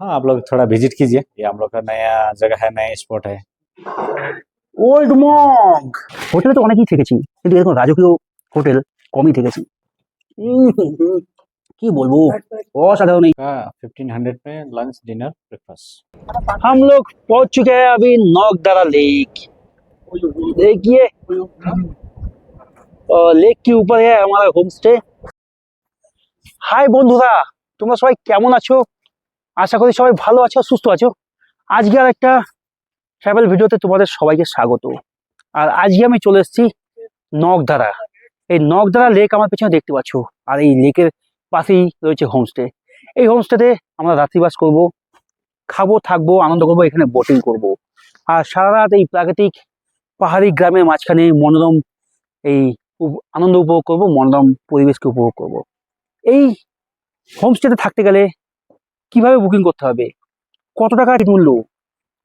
हाँ आप लोग थोड़ा विजिट कीजिए ये हम लोग का नया जगह है नया स्पॉट है ওল্ড মগ হোটেলে তো অনেকই থেকেছি কিন্তু এরকম রাজকীয় হোটেল কমই থেকেছি উম, কি বলবো অসাধারণ এই का फिफ्टीन हंड्रेड में लंच डिनर ब्रेकफास्ट हम लोग पहुंच चुके हैं अभी नौकदारा लेक देखिए और लेक के ऊपर है हमारा होम स्टे হাই বন্ধুরা তোমরা সবাই কেমন আছো আশা করি সবাই ভালো আছো, সুস্থ আছো। আজকে আর একটা ট্রাভেল ভিডিওতে তোমাদের সবাইকে স্বাগত। আর আজকে আমি চলে এসেছি নকদারা এই নকদারা লেক আমার পেছনে দেখতে পাচ্ছ। আর এই লেকের পাশেই রয়েছে হোমস্টে এই হোমস্টেতে আমরা রাত্রিবাস করব, খাব, থাকব, আনন্দ করব, এখানে বোটিং করব। আর সারা রাত এই প্রাকৃতিক পাহাড়ি গ্রামের মাঝখানে মনোরম এই আনন্দ উপভোগ করব, মনোরম পরিবেশকে উপভোগ করব। এই হোমস্টেতে থাকতে গেলে কীভাবে বুকিং করতে হবে? কত টাকা মূল্য?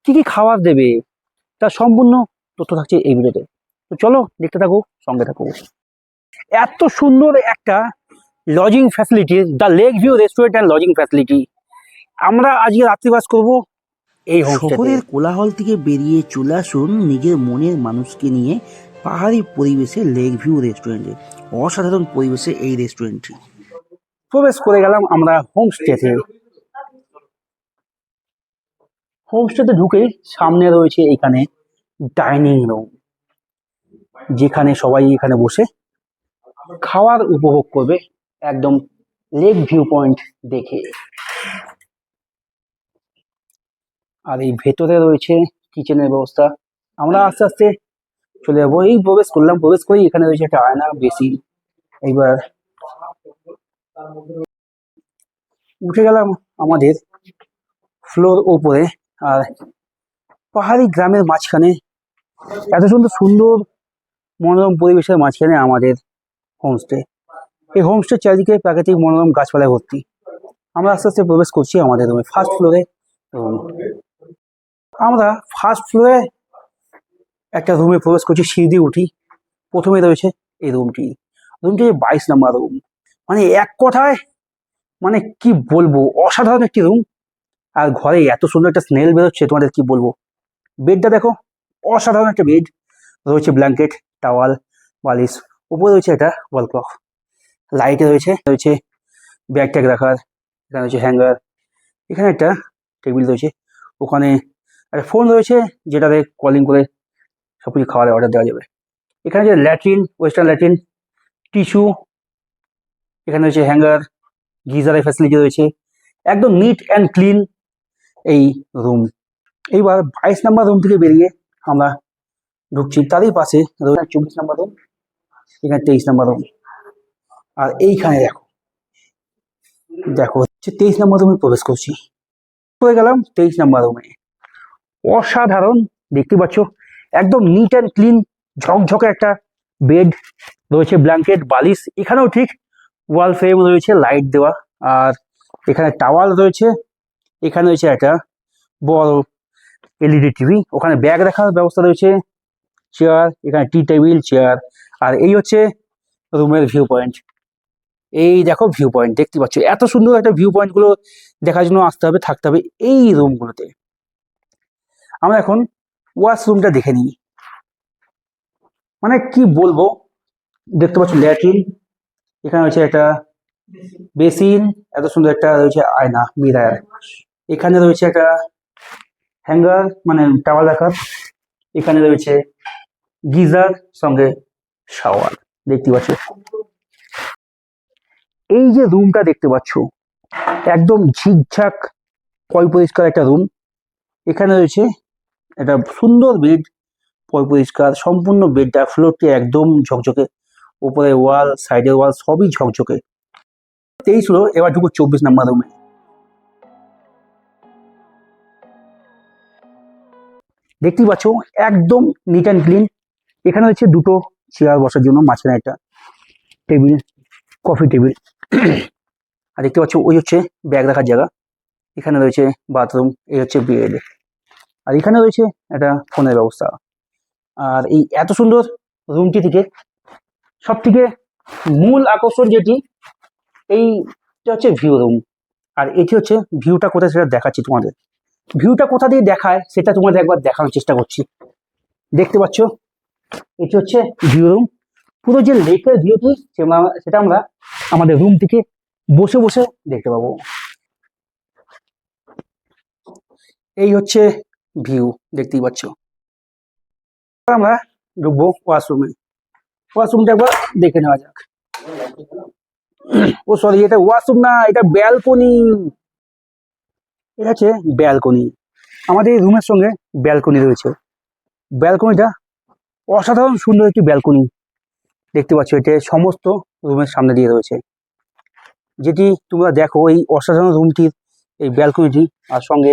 কি কি খাবার দেবে? তার সম্পূর্ণ তথ্য থাকছে এই ভিডিওতে। তো চলো দেখতে থাকো সঙ্গে থাকো। এত সুন্দর একটা lodging facility the lake view restaurant and lodging facility আমরা আজকে রাত্রিবাস করব এই শহরের কোলাহল থেকে বেরিয়ে চলে আসুন নিজের মনের মানুষকে নিয়ে পাহাড়ি পরিবেশে লেক ভিউ রেস্টুরেন্টে অসাধারণ পরিবেশে এই রেস্টুরেন্টটি প্রবেশ করে গেলাম আমরা হোমস্টেতে হোমস্টেতে ঢুকেই সামনে রয়েছে এখানে ডাইনিং রুম, যেখানে সবাই এখানে বসে খাওয়ার উপভোগ করবে একদম লেক ভিউ পয়েন্ট দেখে। আর এই ভেতরে রয়েছে কিচেনের ব্যবস্থা। আমরা আস্তে আস্তে চলে যাব। এই প্রবেশ করলাম, প্রবেশ করেই এখানে রয়েছে একটা আয়না বেশি এইবার উঠে গেলাম আমাদের ফ্লোর ওপরে। আর পাহাড়ি গ্রামের মাঝখানে এত সুন্দর সুন্দর মনোরম পরিবেশের মাঝখানে আমাদের হোমস্টে এই হোমস্টে চারিদিকে প্রাকৃতিক মনোরম গাছপালায় ভর্তি। আমরা আস্তে আস্তে প্রবেশ করছি আমাদের রুমে ফার্স্ট ফ্লোরে আমরা ফার্স্ট ফ্লোরে একটা রুমে প্রবেশ করছি, সিঁড়ি দিয়ে উঠি। প্রথমে রয়েছে এই রুমটি রুমটি বাইশ নাম্বার রুম মানে এক কথায় মানে কি বলব, অসাধারণ একটি রুম আর ঘরে এত সুন্দর একটা স্মেল বেরোচ্ছে, তোমাদের কি বলব? বেডটা দেখো, অসাধারণ একটা বেড রয়েছে ব্ল্যাঙ্কেট টাওয়াল বালিশ। উপরে রয়েছে একটা ওয়াল ক্লক লাইটে রয়েছে রয়েছে ব্যাগ ট্যাগ রাখার, এখানে রয়েছে হ্যাঙ্গার এখানে একটা টেবিল রয়েছে। ওখানে একটা ফোন রয়েছে, যেটাতে কলিং করে সব কিছু খাওয়ার অর্ডার দেওয়া যাবে। এখানে যে ল্যাট্রিন ওয়েস্টার্ন ল্যাট্রিন টিস্যু এখানে রয়েছে হ্যাঙ্গার গিজারের ফ্যাসিলিটি রয়েছে। একদম নিট অ্যান্ড ক্লিন এই রুম এইবার বাইশ নাম্বার রুম থেকে বেরিয়ে আমরা ঢুকছি তারই পাশে চব্বিশ নাম্বার রুম এখানে তেইশ নাম্বার রুম আর এইখানে দেখো দেখো হচ্ছে তেইশ নাম্বার রুমে প্রবেশ করছি। করে গেলাম তেইশ নাম্বার রুমে অসাধারণ, দেখতে পাচ্ছ, একদম নিট অ্যান্ড ক্লিন ঝকঝকে একটা বেড রয়েছে ব্ল্যাঙ্কেট বালিশ, এখানেও ঠিক ওয়াল ফ্রেম রয়েছে লাইট দেওয়া। আর এখানে টাওয়াল রয়েছে এখানে রয়েছে একটা বড় এলইডি টিভি। ওখানে ব্যাগ রাখার ব্যবস্থা রয়েছে, চেয়ার, এখানে টি টেবিল, চেয়ার, আর এই হচ্ছে রুমের ভিউ পয়েন্ট এই দেখো ভিউ পয়েন্ট দেখতে পাচ্ছ। এত সুন্দর একটা ভিউ পয়েন্টগুলো দেখার জন্য আসতে হবে, থাকতে হবে এই রুমগুলোতে আমরা এখন ওয়াশরুমটা দেখে নিই। মানে কি বলব? দেখতে পাচ্ছ ল্যাট্রিন, এখানে রয়েছে একটা বেসিন, এত সুন্দর একটা রয়েছে আয়না, মিরার। এখানে রয়েছে একটা হ্যাঙ্গার মানে টাওয়াল রাখার এখানে রয়েছে গিজার, সঙ্গে শাওয়ার। দেখতে পাচ্ছ? এই যে রুমটা দেখতে পাচ্ছ, একদম ঝিকঝাক পয় পরিষ্কার একটা রুম এখানে রয়েছে একটা সুন্দর বেড পয় পরিষ্কার সম্পূর্ণ বেডটা ফ্লোরটি একদম ঝকঝকে। উপরে ওয়াল সাইডের ওয়াল সবই ঝকঝকে। তেইশ হলো এবার ঢুকো চব্বিশ নাম্বার রুমে দেখতেই পাচ্ছ, একদম নিট অ্যান্ড ক্লিন এখানে হচ্ছে দুটো চেয়ার বসার জন্য, মাঝখানে একটা টেবিল কফি টেবিল আর দেখতে পাচ্ছ, ওই হচ্ছে ব্যাগ রাখার জায়গা। এখানে রয়েছে বাথরুম এই হচ্ছে বেড আর এখানে রয়েছে একটা ফোনের ব্যবস্থা। আর এই এত সুন্দর রুমটি থেকে সব থেকে মূল আকর্ষণ যেটি, এইটা হচ্ছে ভিউ রুম আর এটি হচ্ছে ভিউটা কোথায় সেটা দেখাচ্ছি তোমাদের। ভিউটা কোথা দিয়ে দেখায়, সেটা তোমাদের একবার দেখানোর চেষ্টা করছি। দেখতে পাচ্ছ? এটি হচ্ছে ভিউ রুম পুরো যে লেকের ভিউটি সেটা আমরা আমাদের রুম থেকে বসে বসে দেখতে পাবো। এই হচ্ছে ভিউ দেখতেই পাচ্ছ। আমরা ঢুকবো ওয়াশরুমে ওয়াশরুমটা একবার দেখে নেওয়া যাক। ও সরি এটা ওয়াশরুম না, এটা ব্যালকনি এটা হচ্ছে ব্যালকনি। আমাদের এই রুমের সঙ্গে ব্যালকনি রয়েছে। ব্যালকনিটা অসাধারণ সুন্দর একটি ব্যালকনি। দেখতে পাচ্ছ এটা সমস্ত রুমের সামনে দিয়ে রয়েছে। যেটি তোমরা দেখো, এই অসাধারণ রুমটির এই ব্যালকনিটি আর সঙ্গে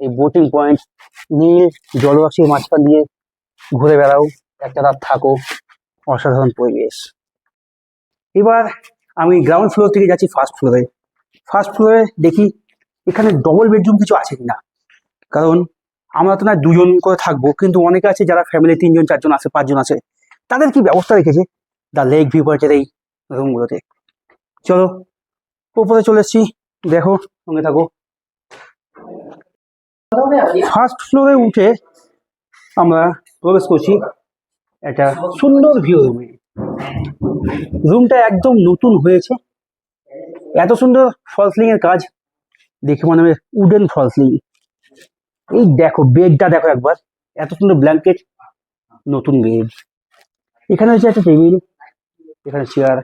এই বোটিং পয়েন্ট নীল জলরাশির মাঝখান দিয়ে ঘুরে বেড়াও, একটা রাত থাকো। অসাধারণ পরিবেশ। এবার আমি গ্রাউন্ড ফ্লোর থেকে যাচ্ছি ফার্স্ট ফ্লোরে ফার্স্ট ফ্লোরে দেখি এখানে ডবল বেডরুম কিছু আছে কিনা? কারণ আমরা তো না দুজন করে থাকব, কিন্তু অনেকে আছে যারা ফ্যামিলি তিনজন, চারজন আছে, পাঁচজন আছে। তাদের কি ব্যবস্থা রেখেছে? দ্য লেক ভিউ পয়েন্টের এই রুমগুলোতে চলো, উপরে চলে এসছি। দেখো, সঙ্গে থাকো। ফার্স্ট ফ্লোরে উঠে আমরা প্রবেশ করছি একটা সুন্দর ভিউ রুমে রুমটা একদম নতুন হয়েছে। এত সুন্দর ফলসলিং এর কাজ দেখে মনে হবে উডেন ফলসলিং এই দেখো বেডটা দেখো একবার। এত সুন্দর ব্ল্যাঙ্কেট নতুন বেড এখানে রয়েছে একটা টেবিল এখানে চেয়ার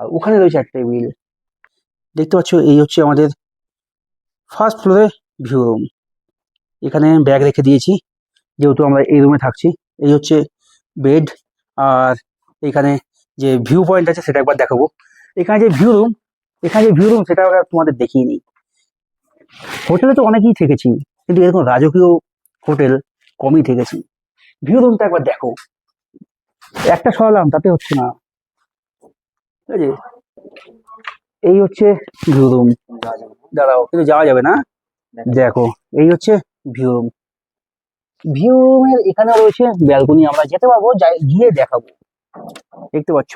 আর ওখানে রয়েছে একটা টেবিল দেখতে পাচ্ছ, এই হচ্ছে আমাদের ফার্স্ট ফ্লোরে ভিউ রুম এখানে ব্যাগ রেখে দিয়েছি, যেহেতু আমরা এই রুমে থাকছি। এই হচ্ছে বেড আর এখানে যে ভিউ পয়েন্ট আছে, সেটা একবার দেখাবো। এখানে যে ভিউ রুম এখানে যে ভিউ রুম সেটা তোমাদের দেখিয়ে নিই। হোটেলে তো অনেকেই থেকেছি, কিন্তু এরকম রাজকীয় হোটেল কমই থেকেছি। রুমটা একবার দেখো। একটা সরালাম, তাতে হচ্ছে না। ঠিক আছে? এই হচ্ছে ভিউ রুম। দাঁড়াও, কিন্তু যাওয়া যাবে না? দেখো, এই হচ্ছে ভিউ রুম। ভিউ রুমের এখানে রয়েছে ব্যালকনি, আমরা যেতে পারব গিয়ে দেখাবো। দেখতে পাচ্ছ?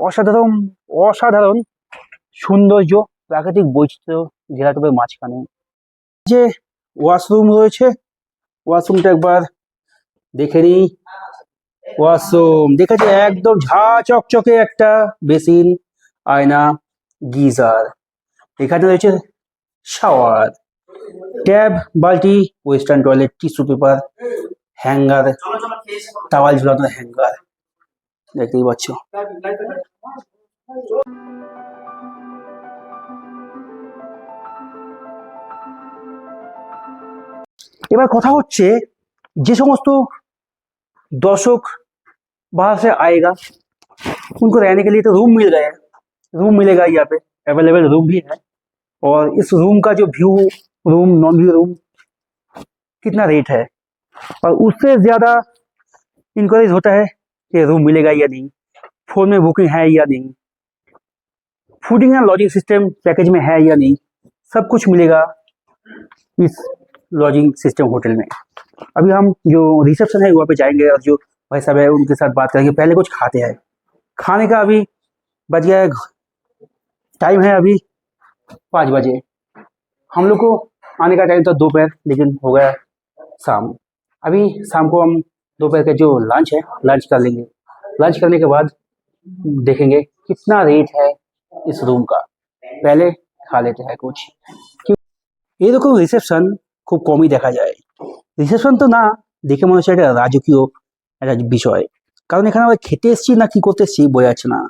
অসাধারণ অসাধারণ সৌন্দর্য। প্রাকৃতিক বৈচিত্র্য জেলাটুপের মাঝখানে। যে ওয়াশরুম রয়েছে, ওয়াশরুমটা একবার দেখে নিই। ওয়াশরুম, দেখেছে? একদম ঝা চকচকে একটা বেসিন, আয়না, গিজার। এখানে রয়েছে শাওয়ার, ট্যাব বালটি western toilet, tissue paper, hanger, towel ঝুলানো হ্যাঙ্গার। দেখতেই পাচ্ছ। এবার কথা হচ্ছে যে समस्त दर्शक बाहर से आएगा उनको रहने के लिए तो रूम मिल गया रूम मिलेगा यहाँ पे अवेलेबल रूम भी है और इस रूम का जो view room non view room कितना रेट है और उससे ज़्यादा इंक्वायरीज होता है कि रूम मिलेगा या नहीं फोन में बुकिंग है या नहीं fooding and lodging system package में है या नहीं सब कुछ मिलेगा इस लॉजिंग सिस्टम होटल में। अभी हम जो रिसेप्शन है, वहाँ पे जाएँगे और जो भाई साहब है, उनके साथ बात करेंगे। पहले कुछ खाते हैं। खाने का अभी बज गया है टाइम है अभी पाँच बजे। हम लोग को आने का टाइम था दोपहर, लेकिन हो गया शाम। अभी शाम को हम दोपहर का जो लंच है लंच कर लेंगे। लंच करने के बाद देखेंगे कितना रेट है इस रूम का। पहले खा लेते हैं कुछ। ये देखो रिसेप्शन খুব কমই দেখা যায়। রিসেপশন তো না, দেখে মনে হচ্ছে একটা রাজকীয় একটা বিষয়। কারণ এখানে আমরা খেতে এসেছি না কি করতে এসেছি বোঝা যাচ্ছে না।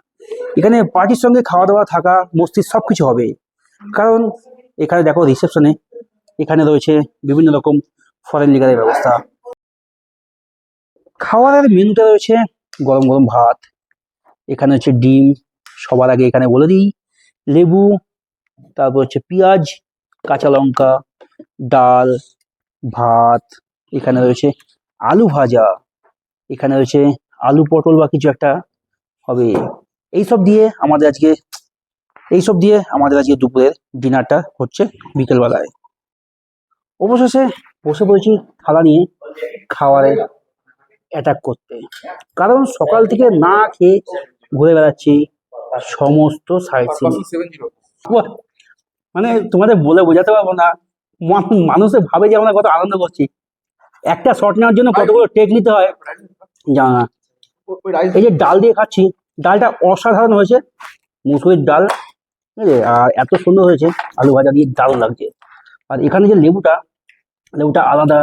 এখানে পার্টির সঙ্গে খাওয়া দাওয়া থাকা মস্তি সব কিছু হবে। কারণ এখানে দেখো রিসেপশনে এখানে রয়েছে বিভিন্ন রকম ফরেন লিগারের ব্যবস্থা। খাওয়ারের মেনুতে রয়েছে গরম গরম ভাত। এখানে হচ্ছে ডিম, সবার আগে এখানে বলে দিই। লেবু, তারপর হচ্ছে পেঁয়াজ, কাঁচা লঙ্কা ডাল ভাত এখানে রয়েছে আলু ভাজা এখানে রয়েছে আলু পটল বা কিছু একটা হবে। এইসব দিয়ে আমাদের আজকে এইসব দিয়ে আমাদের আজকে দুপুরের ডিনারটা হচ্ছে বিকেলবেলায়। অবশেষে বসে পড়েছি থালা নিয়ে খাওয়ারে অ্যাটাক করতে। কারণ সকাল থেকে না খেয়ে ঘুরে বেড়াচ্ছি সমস্ত সাইড সিন মানে তোমাদের বলে বোঝাতে পারব না মানুষে ভাবে যে আমরা কত আনন্দ করছি। একটা শট নেওয়ার জন্য কতগুলো টেক নিতে হয় জানা না। এই যে ডাল দিয়ে খাচ্ছি ডালটা অসাধারণ হয়েছে। মুসুরির ডাল আর এত সুন্দর হয়েছে আলু ভাজা দিয়ে দারুণ লাগছে। আর এখানে যে লেবুটা লেবুটা আলাদা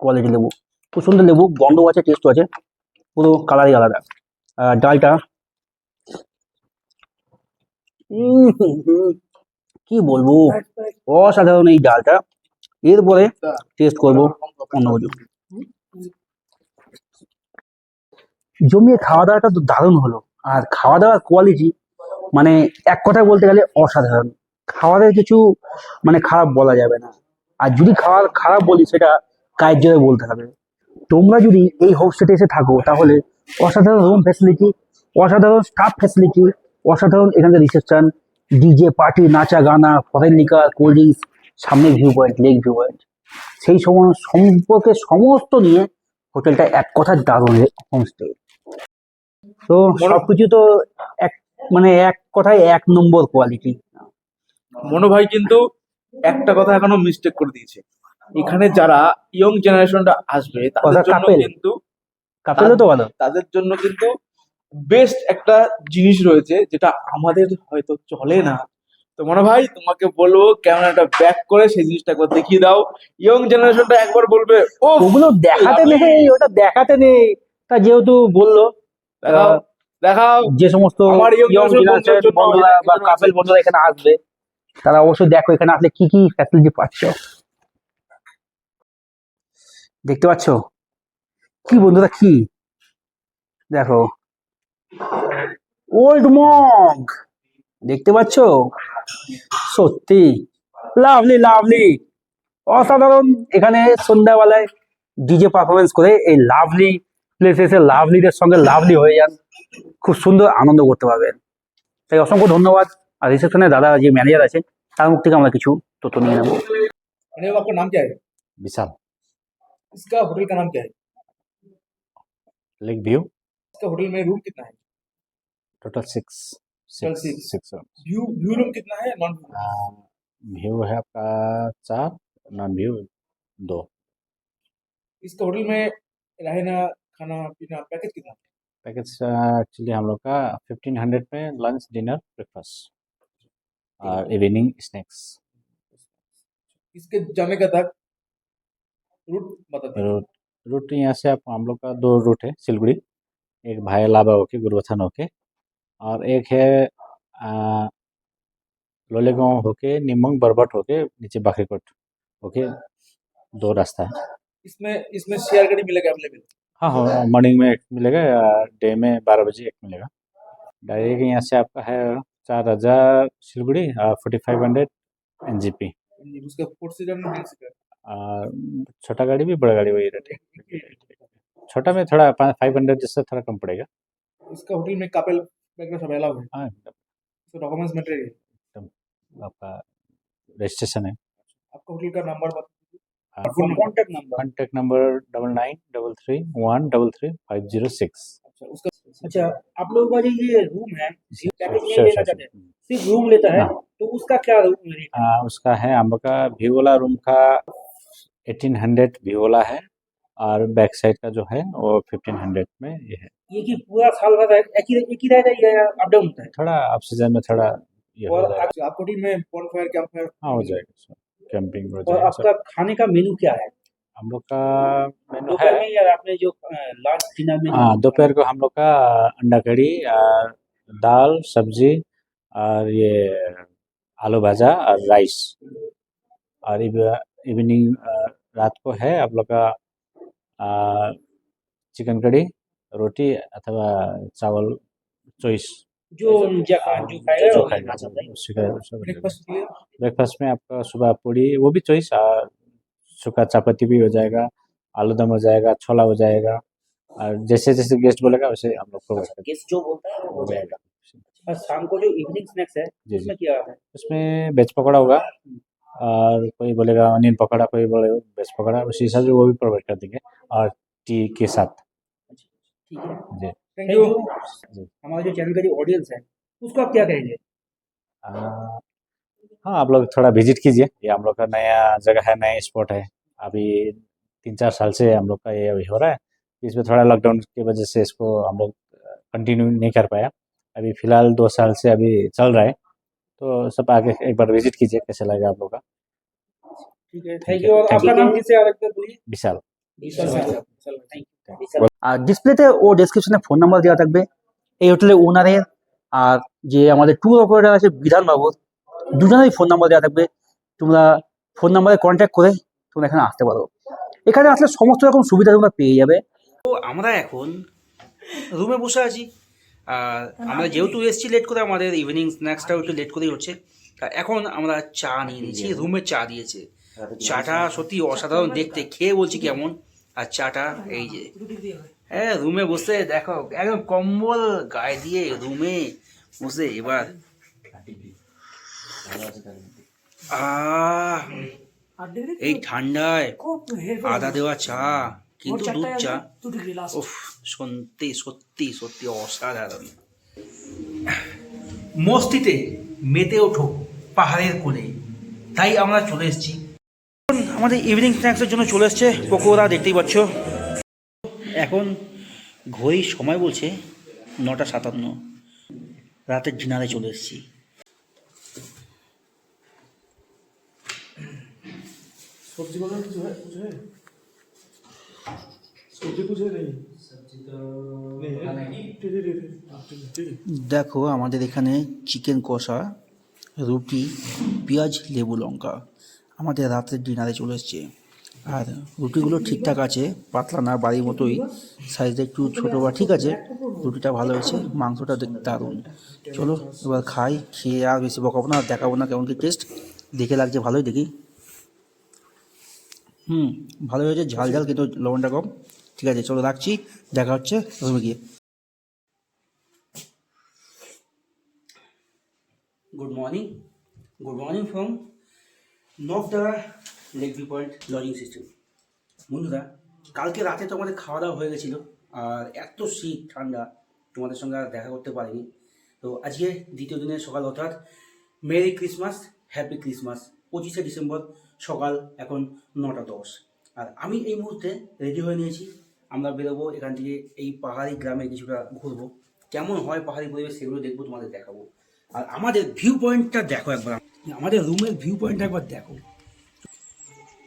কোয়ালিটি লেবু। খুব সুন্দর লেবু গন্ধ আছে টেস্ট আছে পুরো কালারই আলাদা। আর ডালটা কি বলব? অসাধারণ এই ডালটা। এরপরে টেস্ট করব অন্য কিছু। জমিয়ে খাওয়া দাওয়াটা তো দারুণ হলো। আর খাওয়া দাওয়ার কোয়ালিটি মানে এক কথায় বলতে গেলে অসাধারণ। খাওয়ারের কিছু মানে খারাপ বলা যাবে না। আর যদি খাওয়ার খারাপ বলি, সেটা কায়ের জোরে বলতে হবে। তোমরা যদি এই হোমস্টেতে এসে থাকো, তাহলে অসাধারণ রুম ফ্যাসিলিটি অসাধারণ স্টাফ ফ্যাসিলিটি অসাধারণ এখানে রিসেপশন ডিজে পার্টি নাচা গানা লিকার কোল্ড ড্রিঙ্কস সামনে view point lake view point সেই সময় সম্পর্কে সমস্ত নিয়ে হোটেলটা এক কথা দারুণ হোমস্টে তো সবকিছু তো এক মানে এক কথায় এক নম্বর কোয়ালিটি মনো ভাই কিন্তু একটা কথা এখনও মিস্টেক করে দিয়েছে। এখানে যারা ইয়ং জেনারেশনটা আসবে তাদের জন্য কিন্তু কাপেলও তো ভালো। তাদের জন্য কিন্তু বেস্ট একটা জিনিস রয়েছে যেটা আমাদের হয়তো চলে না। তো মনে ভাই তোমাকে বলব ক্যামেরাটা ব্যাক করে সেই জিনিসটা একবার দেখিয়ে দাও। ইয়ং জেনারেশনটা একবার বলবে ও ওগুলো দেখাতে নেই ওটা দেখাতে নেই। তা যেহেতু বলল দেখাও দেখাও। যে সমস্ত বা কাপেল বন্ধুরা এখানে আসবে। তারা অবশ্যই দেখো এখানে আসলে কি কি ফ্যাসিলিটি পাচ্ছ। দেখতে পাচ্ছ? কি বন্ধুরা কি? দেখো। ওল্ড মগ দেখতে পাচ্ছ সত্যি লাভলি লাভলি অসাধারণ এখানে সন্ধ্যাবেলায় ডিজে পারফরমেন্স করে এই লাভলি প্লেসে এসে লাভলিদের সঙ্গে লাভলি হয়ে যান খুব সুন্দর আনন্দ করতে পারবেন তাই অসংখ্য ধন্যবাদ আর রিসেপশনে দাদা যে ম্যানেজার আছে তার মুখ থেকে আমরা কিছু তথ্য নিয়ে নেবো अरे आपका नाम क्या है विशाल इसका होटल का नाम क्या है लेक व्यू इसका होटल में रूम कितना है total six six six view view room कितना है? नॉन व्यू है आपका चार नॉन व्यू दो। इसका होटल में रहना खाना पीना पैकेज कितना है? पैकेज एक्चुअली हम लोग का फिफ्टीन हंड्रेड में लंच डिनर ब्रेकफास्ट और इवनिंग स्नैक्स इसके जाने का तक रूट बता रूट रूट यहाँ से आप हम लोग का दो रूट है सिलगुड़ी। एक भाई लाबा होके गुरुवथन होके। और एक है लोलेगांव होके निमंग बरबट होके नीचे बाखरीकोट होके दो रास्ता है। इसमें इसमें शेयर गाड़ी मिलेगा अवेलेबल? हाँ हाँ मॉर्निंग में एक मिलेगा डे में बारह बजे एक मिलेगा। डायरेक्ट यहाँ से आपका है चार हज़ार Siliguri forty five hundred N J P छोटा गाड़ी भी बड़ा गाड़ी वही रेट है। छोटा में थोड़ा फाइव हंड्रेड जिससे थोड़ा कम पड़ेगा। इसका होटल में कपल बैकग्राउंड सब है। हाँ डॉक्यूमेंट्स मटेरियल आपका रजिस्ट्रेशन है। आपका होटल का नंबर बता हाँ, contact number contact number double nine double three one double three five zero six अच्छा उसका अच्छा आप लोगों का जो ये रूम है पैकेज नहीं लेना चाहते. सिर्फ़ रूम लेता है हाँ। तो उसका क्या रेट उसका है हम का व्यू वाला रूम का एटीन हंड्रेड व्यू वाला है। और बैक साइड का जो है वो फिफ्टीन हंड्रेड में ये है। ये कि पूरा साल भर एक ही एक ही रहता है या अप डाउन होता है? थोड़ा ऑफ़ सीज़न में थोड़ा ये और आप- आपका होटल में बॉनफायर कैंपफायर हाँ हो जाएगा सर। कैंपिंग हो जाएगा सब आपका खाने का मेनू क्या है? हम लोग का मेनू दोपहर है में या रात में जो लंच डिनर में? हाँ दोपहर को हम लोग का अंडा कड़ी और दाल सब्ज़ी और ये आलू भाजा और राइस और इवनिंग रात को है आप लोग का चिकन कड़ी रोटी अथवा चावल चॉइस जो जो खाएगा ब्रेकफास्ट में आपका सुबह पूड़ी वो भी चॉइस सूखा चापाती भी हो जाएगा आलू दम हो जाएगा छोला हो जाएगा और जैसे जैसे गेस्ट बोलेगा वैसे हम लोग को गेस्ट जो बोलता है वो हो जाएगा। और शाम को जो इवनिंग स्नैक्स है जी जी। उसमें क्या है? उसमें वेज पकौड़ा होगा। और कोई बोलेगा अनियन पकौड़ा। कोई बोलेगा वेज पकौड़ा। उसी हिसाब से वो भी प्रोवाइड कर देंगे और टी के साथ। ठीक है। थैंक यू जो। हमारा जो चैनल का जो ऑडियंस है उसको आप क्या कहेंगे? हाँ आप लोग थोड़ा विज़िट कीजिए। ये हम लोग का नया जगह है नया स्पॉट है। अभी तीन चार साल से हम लोग का ये अभी हो रहा है। इसमें थोड़ा लॉकडाउन की वजह से इसको हम लोग कंटिन्यू नहीं कर पाया। अभी फ़िलहाल दो साल से अभी चल रहा है। तो सब आगे एक बार विजिट कीजिए कैसे लगे आप लोग का? ठीक है थैंक यू आपका नाम किसे আর ডিসপ্লেতে ও ডেসক্রিপশনে ফোন নাম্বার দেওয়া থাকবে এই হোটেলের ওনারের আর যে আমাদের ট্যুর অপারেটর আছে বিধান বাবদ দুজনেরই ফোন নাম্বার দেওয়া থাকবে। তোমরা ফোন নাম্বারে কন্ট্যাক্ট করে তোমরা এখানে আসতে পারো। এখানে আসলে সমস্ত রকম সুবিধা তোমরা পেয়ে যাবে। তো আমরা এখন রুমে বসে আছি। আমরা যেহেতু এসেছি লেট করে আমাদের ইভিনিং স্ন্যাক্সটাও একটু লেট করেই হচ্ছে। এখন আমরা চা নিয়ে নিয়েছি রুমে চা দিয়েছে। চাটা সত্যি অসাধারণ দেখতে খেয়ে বলছি কেমন। আর চাটা এই যে হ্যাঁ রুমে বসে দেখো একদম কম্বল গায়ে দিয়ে রুমে বসে এবার। আহ এই ঠান্ডায় আদা দেওয়া চা কিন্তু দুধ চা। উফ শুনতে সত্যি সত্যি অসাধারণ। মস্তিতে মেতে ওঠো পাহাড়ের কোলে তাই আমরা চলে এসেছি। আমাদের ইভিনিং স্ন্যাক্সের জন্য চলে এসছে পকোড়া, দেখতেই পাচ্ছ। এখন ঘড়ি সময় বলছে নটা সাতান্ন। রাতের ডিনারে চলে এসেছি। সবজি সবজি দেখো আমাদের এখানে চিকেন কষা, রুটি, পেঁয়াজ, লেবু, লঙ্কা। আমাদের রাতের ডিনারে চলে এসছে। আর রুটিগুলো ঠিকঠাক আছে, পাতলা না, বাড়ির মতোই। সাইজটা একটু ছোটো বা ঠিক আছে, রুটিটা ভালো হয়েছে, মাংসটা দারুণ। চলো, এবার খাই, খেয়ে আর বেশি বকাবো না, দেখাবো না কেমন কি টেস্ট দেখে লাগছে ভালোই দেখি। হুম, ভালো হয়েছে, ঝাল ঝাল কিন্তু লবণটা কম। ঠিক আছে, চলো রাখছি, দেখা হচ্ছে, রুমে গিয়ে। Good morning good morning from Nakdara lake view point lodging system বন্ধুরা, কালকে রাতে তো আমাদের খাওয়া দাওয়া হয়ে গেছিল, আর এত শীত, ঠান্ডা, তোমাদের সঙ্গে আর দেখা করতে পারিনি। তো আজকে দ্বিতীয় দিনের সকাল অর্থাৎ মেরি ক্রিসমাস হ্যাপি ক্রিসমাস পঁচিশে ডিসেম্বর সকাল এখন নটা দশ। আর আমি এই মুহূর্তে রেডি হয়ে নিয়েছি আমরা বেরোবো, এখান থেকে এই পাহাড়ি গ্রামে কিছুটা ঘুরবো। কেমন হয় পাহাড়ি পরিবেশ সেগুলো দেখব, তোমাদের দেখাবো। আর আমাদের ভিউ পয়েন্টটা দেখো একবার। আমাদের রুমের ভিউ পয়েন্টটা একবার দেখো।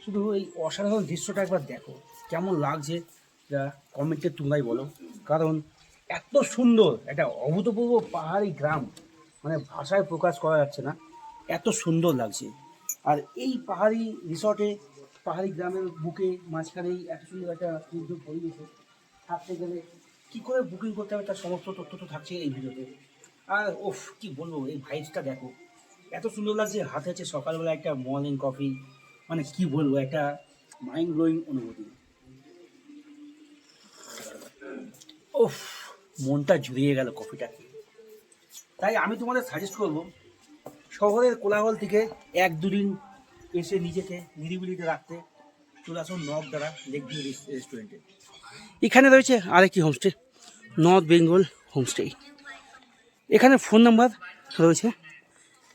শুধু এই অসাধারণ দৃশ্যটা একবার দেখো। কেমন লাগছে কমেন্টে তোমরাই বলো। কারণ এত সুন্দর, একটা অভূতপূর্ব পাহাড়ি গ্রাম। মানে ভাষায় প্রকাশ করা যাচ্ছে না। এত সুন্দর লাগছে। আর এই পাহাড়ি রিসর্টে পাহাড়ি গ্রামের বুকে মাঝখানেই এত সুন্দর একটা সুন্দর পরিবেশে থাকতে গেলে কী করে বুকিং করতে হবে তার সমস্ত তথ্য তো থাকছে এই ভিডিওতে। আর ওফ কি বলব, এই ভাইবসটা দেখো। এত সুন্দর লাগছে, হাতে আছে সকালবেলা একটা মর্নিং কফি মানে কি বলব, একটা মাইন্ড ব্লোয়িং অনুভূতি। ওফ মনটা জুড়িয়ে গেল কফিটা খেয়ে। তাই আমি তোমাদের সাজেস্ট করব, শহরের কোলাহল থেকে এক দুদিন এসে নিজেকে নিরিবিলিতে রাখতে চলে আসুন নর্থ দ্বারা লেক ভিউ রেস্টুরেন্টে। এখানে রয়েছে আরেকটি হোমস্টে, নর্থ বেঙ্গল হোমস্টে। এখানে ফোন নাম্বার রয়েছে,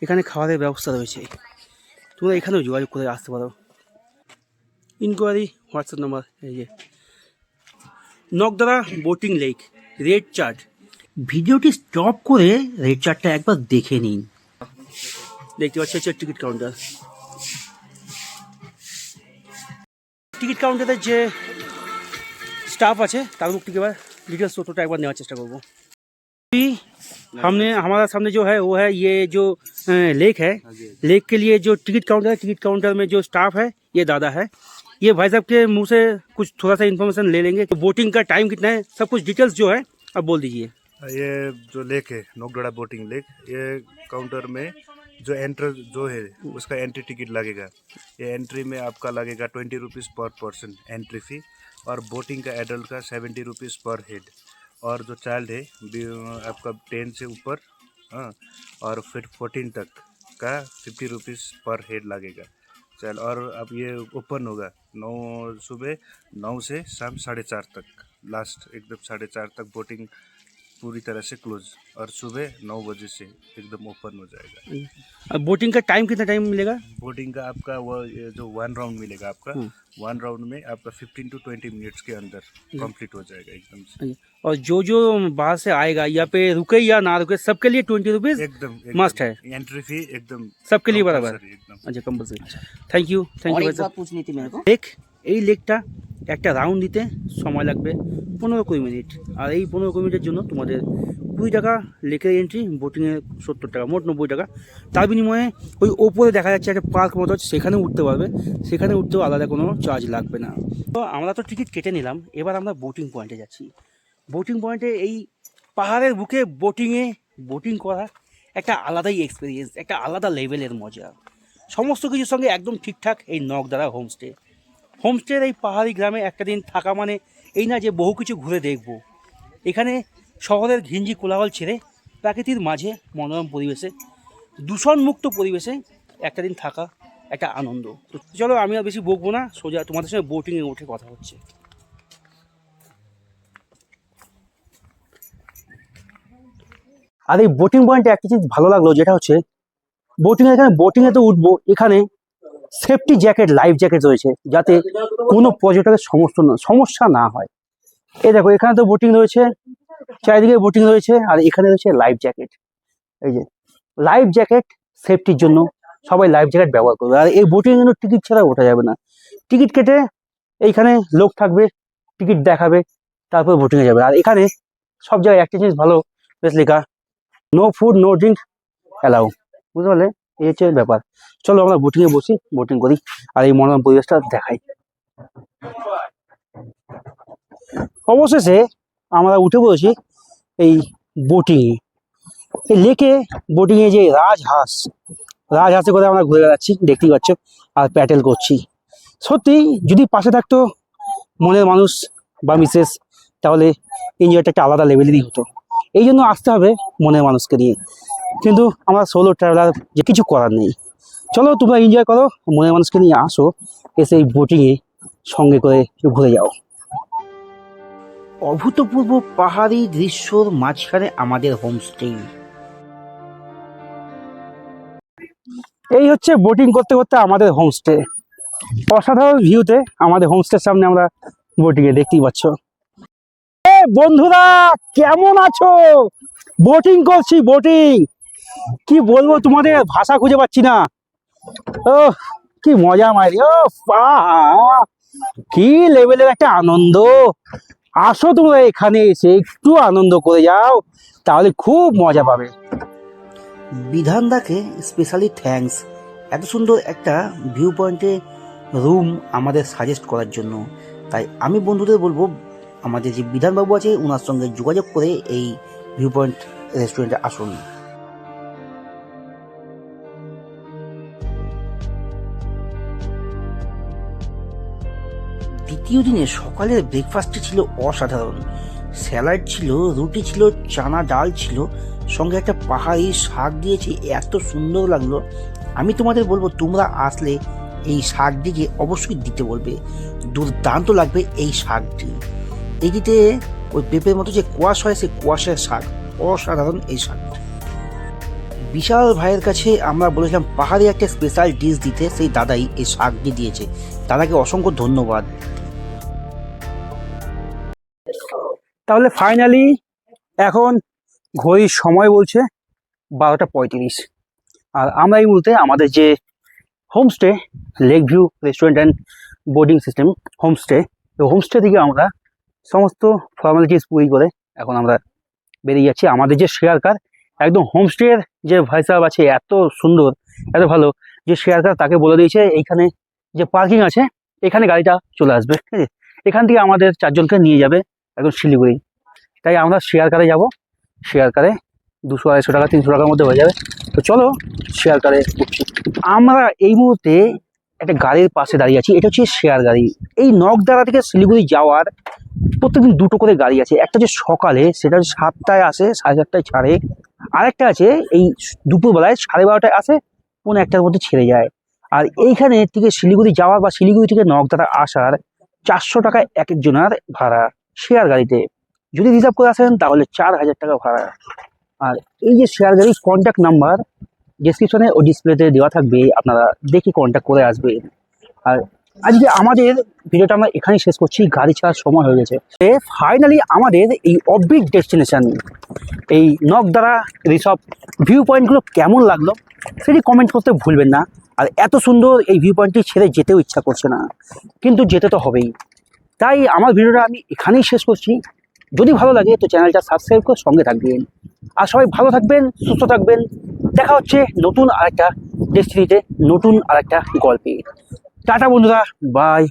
এখানে খাবারের ব্যবস্থা রয়েছে। তোমরা এখানেও যোগাযোগ করে আসতে পারো। ইনকোয়ারি হোয়াটসঅ্যাপ নাম্বার, এই যে। Nakdara boating lake, red chart. ভিডিওটি স্টপ করে রেড চার্টটা একবার দেখে নিন। দেখতে পাচ্ছি হচ্ছে টিকিট কাউন্টার। টিকিট কাউন্টারের যে স্টাফ আছে তার মুখ থেকে এবার डिटेल्स টোটোটা একবার নেওয়ার চেষ্টা করবো अभी हमने हमारा सामने जो है वो है ये जो अ, लेक है लेक के लिए जो टिकट काउंटर है टिकट काउंटर में जो स्टाफ है ये दादा है ये भाई साहब के मुंह से कुछ थोड़ा सा इन्फॉर्मेशन ले लेंगे तो बोटिंग का टाइम कितना है सब कुछ डिटेल्स जो है अब बोल दीजिए ये जो लेक है नोकगढ़ा बोटिंग लेक ये काउंटर में जो एंटर जो है, उसका एंट्री टिकट लगेगा। ये एंट्री में आपका लगेगा twenty rupees per person entry fee और बोटिंग का एडल्ट का सेवेंटी रुपीज़ पर हेड और जो चाइल्ड है आपका टेन से ऊपर हाँ और फिर फोर्टीन तक का फिफ्टी रुपीज़ पर हेड लगेगा। चल, और अब ये ओपन होगा नौ सुबह नौ से शाम साढ़े चार तक। लास्ट एकदम साढ़े चार तक बोटिंग पूरी तरह से क्लोज और सुबह नौ बजे से एकदम ओपन हो जाएगा। बोटिंग का टाइम कितना टाइम मिलेगा? बोटिंग का आपका वो जो वन राउंड मिलेगा आपका हाँ। वन राउंड में आपका फिफ्टीन टू ट्वेंटी मिनट्स के अंदर कंप्लीट हो जाएगा एकदम से। और जो जो बाहर से आएगा या पे रुके या ना रुके सबके लिए ट्वेंटी रुपीज़ एकदम मस्ट है। एंट्री फ़ी एकदम सबके लिए बराबर। अच्छा compulsory thank you thank you पूछनी थी मेरे को। एक? এই লেকটা একটা রাউন্ড দিতে সময় লাগবে পনেরো কুড়ি মিনিট। আর এই পনেরো কুড়ি মিনিটের জন্য তোমাদের কুড়ি টাকা লেকের এন্ট্রি বোটিংয়ে সত্তর টাকা, মোট নব্বই টাকা। তার বিনিময়ে ওই ওপরে দেখা যাচ্ছে একটা পার্ক মতো আছে, সেখানে উঠতে পারবে। সেখানে উঠতেও আলাদা কোনো চার্জ লাগবে না। তো আমরা তো টিকিট কেটে নিলাম, এবার আমরা বোটিং পয়েন্টে যাচ্ছি। বোটিং পয়েন্টে এই পাহাড়ের বুকে বোটিংয়ে বোটিং করা একটা আলাদাই এক্সপিরিয়েন্স একটা আলাদা লেভেলের মজা। সমস্ত কিছুর সঙ্গে একদম ঠিকঠাক এই নকদারা হোমস্টে হোমস্টের এই পাহাড়ি গ্রামে একটা দিন থাকা মানে এই না যে বহু কিছু ঘুরে দেখব। এখানে শহরের ঘিঞ্জি কোলাহল ছেড়ে প্রাকৃতির মাঝে মনোরম পরিবেশে, দূষণমুক্ত পরিবেশে একটা দিন থাকা একটা আনন্দ। তো চলো আমি আর বেশি বকবো না, সোজা তোমাদের সঙ্গে বোটিংয়ে উঠে কথা হচ্ছে। আর এই বোটিং পয়েন্টে একটা জিনিস ভালো লাগল, যেটা হচ্ছে বোটিং এখানে বোটিং এ তো উঠবো, এখানে সেফটি জ্যাকেট লাইফ জ্যাকেট রয়েছে, যাতে কোনো পর্যটকের সমস্যা না সমস্যা না হয়। এই দেখো, এখানে তো বোটিং রয়েছে, চারিদিকে বোটিং রয়েছে, আর এখানে রয়েছে লাইফ জ্যাকেট এই যে লাইফ জ্যাকেট সেফটির জন্য সবাই লাইফ জ্যাকেট ব্যবহার করবে। আর এই বোটিং কিন্তু টিকিট ছাড়া ওঠা যাবে না। টিকিট কেটে এইখানে লোক থাকবে টিকিট দেখাবে, তারপর বোটিংয়ে যাবে। আর এখানে সব জায়গায় একটা জিনিস ভালো, বেশ লেখা no food no drink allow বুঝতে পারলে? এই হচ্ছে ব্যাপার। চলো আমরা বোটিং এ বসি বোটিং করি, আর এই মনোরম পরিবেশটা দেখাই। অবশেষে আমরা উঠে পড়েছি এই বোটিং এই লেকে বোটিং এ যে রাজহাঁস রাজহাঁসে করে আমরা ঘুরে বেড়াচ্ছি, দেখতেই পাচ্ছ, আর প্যাটেল করছি। সত্যি যদি পাশে থাকতো মনের মানুষ বা মিসেস তাহলে এনজয়টা একটা আলাদা লেভেলেরই হতো। এই জন্য আসতে হবে মনের মানুষকে নিয়ে। কিন্তু আমরা সোলো ট্রাভেলার যে কিছু করার নেই। চলো তোমরা এনজয় করো মনের মানুষকে নিয়ে আসো এসে এই বোটিংয়ে সঙ্গে করে ঘুরে যাও। অভূতপূর্ব পাহাড়ি দৃশ্যর মাঝখানে আমাদের হোমস্টে এই হচ্ছে বোটিং করতে করতে আমাদের হোমস্টে অসাধারণ ভিউতে আমাদের হোমস্টের সামনে আমরা বোটিং এ দেখতেই পাচ্ছ। বন্ধুরা কেমন আছো? বোটিং করছি বোটিং কি বলব তোমাদের? ভাষা খুঁজে পাচ্ছি না। ও কি মজা মারি। ও! কি লেভেলের একটা আনন্দ। আসো তোমরা এখানে এসে একটু আনন্দ করে যাও, তাহলে খুব মজা পাবে। বিধানদাকে স্পেশালি থ্যাঙ্কস এত সুন্দর একটা ভিউ পয়েন্টে রুম আমাদের সাজেস্ট করার জন্য। তাই আমি বন্ধুদের বলব, আমাদের যে বিধানবাবু আছে ওনার সঙ্গে যোগাযোগ করে এই ভিউ পয়েন্ট রেস্টুরেন্টে আসুন। দ্বিতীয় দিনে সকালের ব্রেকফাস্টটি ছিল অসাধারণ। স্যালাড ছিল, রুটি ছিল, চানা ডাল ছিল, সঙ্গে একটা পাহাড়ি শাক দিয়েছে এত সুন্দর লাগল। আমি তোমাদের বলব, তোমরা আসলে এই শাকটিকে অবশ্যই দিতে বলবে। দুর্দান্ত লাগবে এই শাকটি। এটিতে ওই পেঁপের মতো যে কোয়াশ হয়, সেই কোয়াশের শাক, অসাধারণ এই শাকটি বিশাল ভাইয়ের কাছে আমরা বলেছিলাম, পাহাড়ি একটা স্পেশাল ডিশ দিতে, সেই দাদাই এই শাকটি দিয়েছে। দাদাকে অসংখ্য ধন্যবাদ। তাহলে ফাইনালি এখন ঘড়ির সময় বলছে বারোটা পঁয়ত্রিশ। আর আমরা এই মুহূর্তে আমাদের যে homestay lake view restaurant and boarding system homestay তো হোমস্টে থেকে আমরা সমস্ত ফর্মালিটিস পুরি করে এখন আমরা বেরিয়ে যাচ্ছি। আমাদের যে শেয়ার কার একদম হোমস্টের যে ভাই সাহেব আছে, এত সুন্দর, এত ভালো, যে শেয়ার কার তাকে বলে দিয়েছে, এইখানে যে পার্কিং আছে, এখানে গাড়িটা চলে আসবে। ঠিক আছে? এখান থেকে আমাদের চারজনকে নিয়ে যাবে। একদম শিলিগুড়ি। তাই আমরা শেয়ার কারে যাব। শেয়ার কারে দুশো, আড়াইশো টাকা, তিনশো টাকার মধ্যে হয়ে যাবে। তো চলো শেয়ার কারে উঠছি। আমরা এই মুহূর্তে একটা গাড়ির পাশে দাঁড়িয়ে আছি। এটা হচ্ছে শেয়ার গাড়ি। এই নকদারা থেকে শিলিগুড়ি যাওয়ার প্রত্যেকদিন দুটো করে গাড়ি আছে। একটা যে সকালে, সেটা হচ্ছে সাতটায় আসে, সাড়ে সাতটায় ছাড়ে। আরেকটা আছে, এই দুপুরবেলায় সাড়ে বারোটায় আসে, পৌনে একটার মধ্যে ছেড়ে যায়। আর এইখানে থেকে শিলিগুড়ি যাওয়ার বা শিলিগুড়ি থেকে নকদারা আসার চারশো টাকা এক একজনের ভাড়া। শেয়ার গাড়িতে। যদি রিজার্ভ করে আসেন, তাহলে চার হাজার টাকা ভাড়া। আর এই যে শেয়ার গাড়ির কন্ট্যাক্ট নাম্বার ডিসক্রিপশনে ও ডিসপ্লেতে দেওয়া থাকবে, আপনারা দেখে কন্ট্যাক্ট করে আসবেন আর আজকে আমাদের ভিডিওটা আমরা এখানেই শেষ করছি, গাড়ি ছাড়ার সময় হয়ে গেছে। ফাইনালি আমাদের এই অবিক ডেস্টিনেশন এই নকদারা রিসব ভিউ পয়েন্টগুলো কেমন লাগল, সেটি কমেন্ট করতে ভুলবেন না। আর এত সুন্দর এই ভিউ পয়েন্টটি ছেড়ে যেতেও ইচ্ছা করছে না। কিন্তু যেতে তো হবেই। তাই আমার ভিডিওটা আমি এখানেই শেষ করছি। যদি ভালো লাগে তো চ্যানেলটা সাবস্ক্রাইব করে সঙ্গে থাকবেন। আর সবাই ভালো থাকবেন, সুস্থ থাকবেন। দেখা হচ্ছে নতুন আরেকটা ডেস্টিনিতে নতুন আরেকটা গল্পে। টাটা বন্ধুরা বাই